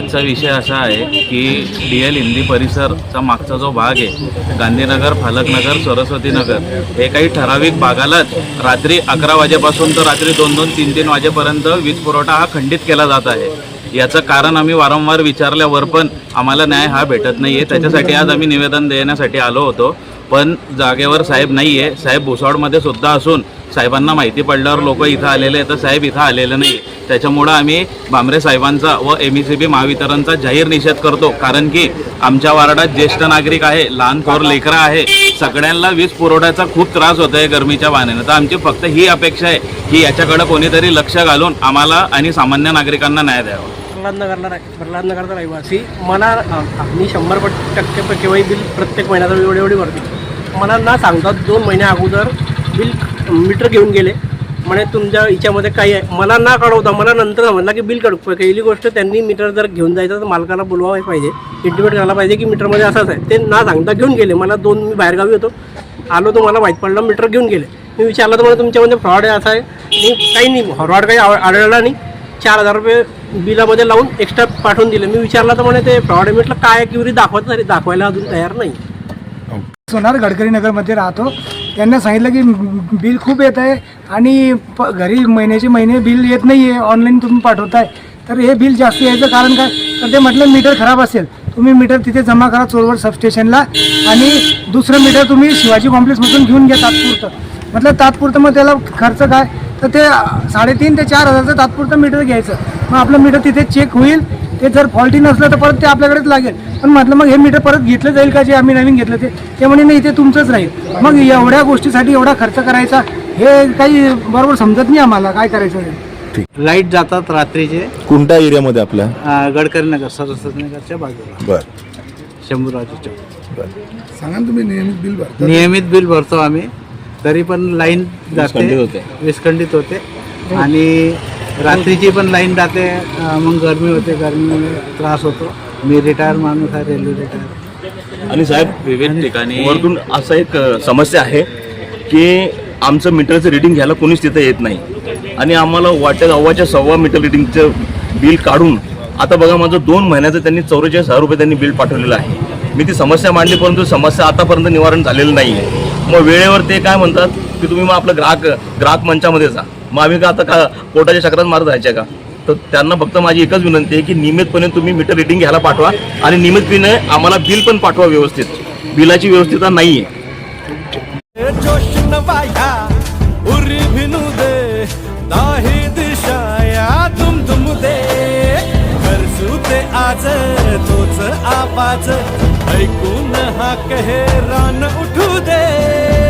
आजचा विषय असा आहे की डी एल हिंदी परिसरचा मागचा जो भाग आहे गांधीनगर फालकनगर सरस्वतीनगर हे काही ठराविक भागालाच रात्री अकरा वाजेपासून तर रात्री दोन दोन तीन तीन वाजेपर्यंत वीज पुरवठा हा खंडित केला जात आहे. याचं कारण आम्ही वारंवार विचारल्यावर पण आम्हाला न्याय हा भेटत नाही आहे त्याच्यासाठी आज आम्ही निवेदन देण्यासाठी आलो होतो. पण जागेवर साहेब नाही आहे साहेब भुसावळमध्ये सुद्धा असून साहेबांना माहिती पडल्यावर लोक इथं आलेले आहेत. तर साहेब इथं आलेले नाही त्याच्यामुळं आम्ही भामरे साहेबांचा व एम ई सी बी महावितरणचा जाहीर निषेध करतो. कारण की आमच्या वार्डात ज्येष्ठ नागरिक आहे लहान थोर लेकरं आहे. सगळ्यांना वीज पुरवठ्याचा खूप त्रास होत आहे गरमीच्या पाण्यानं तर आमची फक्त ही अपेक्षा आहे की याच्याकडं कोणीतरी लक्ष घालून आम्हाला आणि सामान्य नागरिकांना न्याय द्यावा. प्रल्हादनगरला प्रल्हादनगरचा रहिवासी. मला मी शंभर टक्के केव्हाही बिल प्रत्येक महिन्याचा एवढी एवढी भरते. मला ना सांगतात दोन महिन्या अगोदर बिल मीटर घेऊन गेले. म्हणे तुमच्या हिच्यामध्ये काही आहे. मला ना कळवता मला नंतर समजला की बिल काढू पहिली गोष्ट त्यांनी मीटर जर घेऊन जायचं तर मालकाला बोलवायला पाहिजे. इंटिमेट करायला पाहिजे की मीटरमध्ये असंच आहे. ते ना सांगता घेऊन गेले. मला दोन मी बाहेरगावी होतो. आलो तर मला माहीत पडलं मीटर घेऊन गेले. मी विचारलं तर मला तुमच्यामध्ये फ्रॉड आहे असं आहे? मी काही नाही. फ्रॉड काही आढळला नाही. चार हजार रुपये बिलामध्ये लावून एक्स्ट्रा पाठवून दिले. मी विचारलं तर म्हणे ते फ्रॉड आहे. म्हटलं काय क्युरी दाखवत तरी दाखवायला अजून तयार नाही. सोनार गडकरी नगरमध्ये राहतो. त्यांना सांगितलं की बिल खूप येत आहे आणि प घरी महिन्याचे महिने बिल येत नाही आहे ऑनलाईन तुम्ही पाठवताय. तर हे बिल जास्त यायचं कारण काय? तर ते म्हटलं मीटर खराब असेल तुम्ही मीटर तिथे जमा करा चोरवड सबस्टेशनला आणि दुसरं मीटर तुम्ही शिवाजी कॉम्प्लेक्समधून घेऊन घ्या तात्पुरतं. म्हटलं तात्पुरतं मग त्याला खर्च काय? तर ते साडेतीन ते चार हजारचं तात्पुरतं मीटर घ्यायचं. मग आपलं मीटर तिथे चेक होईल. ते जर फॉल्टी नसलं तर परत ते आपल्याकडेच लागेल. पण म्हटलं मग हे मीटर परत घेतलं जाईल का? जे आम्ही नवीन घेतलं ते? ते म्हणे नाही ते तुमचंच राहील. मग एवढ्या गोष्टीसाठी एवढा खर्च करायचा हे काही बरोबर समजत नाही आम्हाला. काय करायचं लाइट जातात रात्रीचे. कोणत्या एरियामध्ये आपल्या? अं, गडकरी नगर सरस्वती नगरच्या बाजूला. बर. शंभूराजू चौक सांगा ना तुम्ही नियमित बिल भरता? नियमित बिल भरतो आम्ही. तरी पण लाईन जाते. होते. विस्कंडित होते. आणि रात्रीची पण लाईन जाते मग गरमी होते गरमीमुळे त्रास होतो. मी रिटायर माणूस आहे रेल्वे रिटायर आणि साहेब विविध ठिकाणी वरतून असं एक समस्या आहे की आमचं मीटरचं रिडिंग घ्यायला कोणीच तिथं येत नाही. आणि आम्हाला वाटतं अव्वाच्या सव्वा मीटर रिडिंगचं बिल काढून आता बघा माझं दोन महिन्याचं त्यांनी चौवेचाळीस हजार रुपये त्यांनी बिल पाठवलेलं आहे. मी ती समस्या मांडली परंतु समस्या आतापर्यंत निवारण झालेलं नाही आहे मग वेळेवर ते काय म्हणतात की तुम्ही मग आपलं ग्राहक ग्राहक मंचामध्ये जा. मग आम्ही का आता का कोर्टाच्या चक्रात मारत जायच्या का? तर त्यांना फक्त माझी एकच विनंती आहे की नियमितपणे तुम्ही मीटर रिडिंग घ्यायला पाठवा आणि नियमितपणे आम्हाला बिल पण पाठवा व्यवस्थित. बिलाची व्यवस्थितता नाही दे दे. आज तोच ऐकून हा कहे रान उठू दे.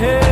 हा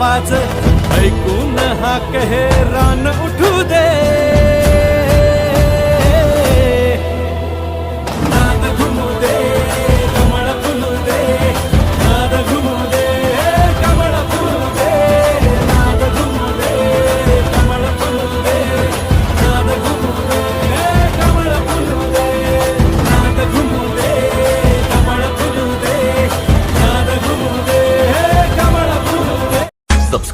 पाच ऐकून हा कहे रान उठू दे.